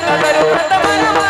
மரம்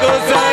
Cause I